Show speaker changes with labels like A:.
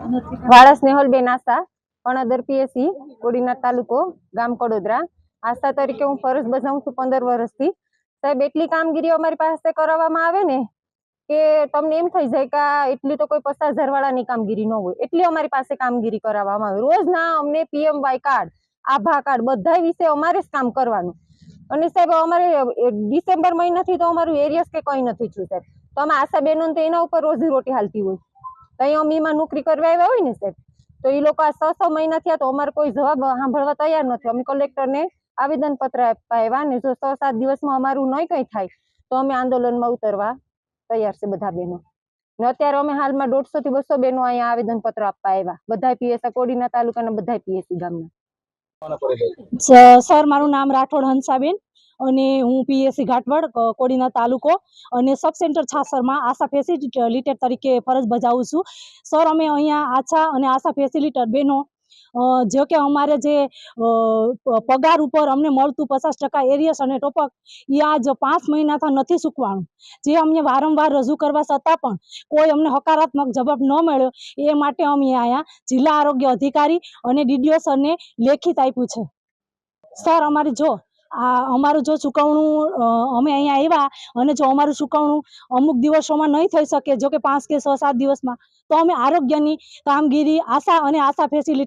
A: વાળા સ્નેહલબેન આશા, અણદર પીએસસી કોડીના તાલુકો, ગામ કડોદરા. આશા તરીકે હું ફરજ બજાવું છું પંદર વર્ષથી. સાહેબ, એટલી કામગીરી અમારી પાસે કરાવવામાં આવે ને કે તમને એમ થઈ જાય કે એટલી તો કોઈ પચાસ હજારવાળાની કામગીરી ન હોય. એટલી અમારી પાસે કામગીરી કરાવવામાં આવે. રોજના અમને પીએમ વાય કાર્ડ, આભા કાર્ડ બધા વિશે અમારે જ કામ કરવાનું. અને સાહેબ, અમારે ડિસેમ્બર મહિનાથી તો અમારું એરિયસ કે કંઈ નથી થયું, સાહેબ. તો અમે આશા બહેનો તો એના ઉપર રોજી રોટી હાલતી હોય. તો અહીંયા એમાં નોકરી કરવા આવ્યા હોય ને સાહેબ, તો એ લોકો આ છ છ મહિના થયા તો અમારે કોઈ જવાબ સાંભળવા તૈયાર નથી. અમે કલેક્ટરને આવેદનપત્ર આપવા આવ્યા ને જો છ સાત દિવસમાં અમારું નહીં કંઈ થાય, તો અમે આંદોલનમાં ઉતરવા તૈયાર છે બધા બહેનો ને અત્યારે અમે હાલમાં દોઢસો થી બસો બહેનો અહીંયા આવેદનપત્ર આપવા આવ્યા. બધા પીએસઆ કોડીના તાલુકાના બધા પીએસસી ગામના.
B: સર, મારું નામ રાઠોડ હંસાબેન અને હું પીએસસી ઘાટવડ કોડીના તાલુકો અને સબ સેન્ટર છાસરમાં આશા ફેસિલિટેટર તરીકે ફરજ બજાવું છું. સર, અમે અહીંયા આશા અને આશા ફેસિલિટર બહેનો જો કે અમારે જે પગાર ઉપર અમને મળતું પચાસ ટકા એરિયસ અને ટોપક એ આજ પાંચ મહિનાથી નથી ચૂકવાનું જે અમને વારંવાર રજૂ કરવા છતાં પણ કોઈ અમને હકારાત્મક જવાબ ન મળ્યો, એ માટે અમે અહીંયા જિલ્લા આરોગ્ય અધિકારી અને ડીડીઓ સરને લેખિત આપ્યું છે. સર, અમારી જો, આ અમારું જો ચૂકવણું અમે અહીંયા આવ્યા અને જો અમારું ચૂકવણું અમુક દિવસોમાં નહીં થઈ શકે, જો કે પાંચ કે છ સાત દિવસમાં, તો અમે આરોગ્યની કામગીરી, આશા અને આશા ફેસિલિટર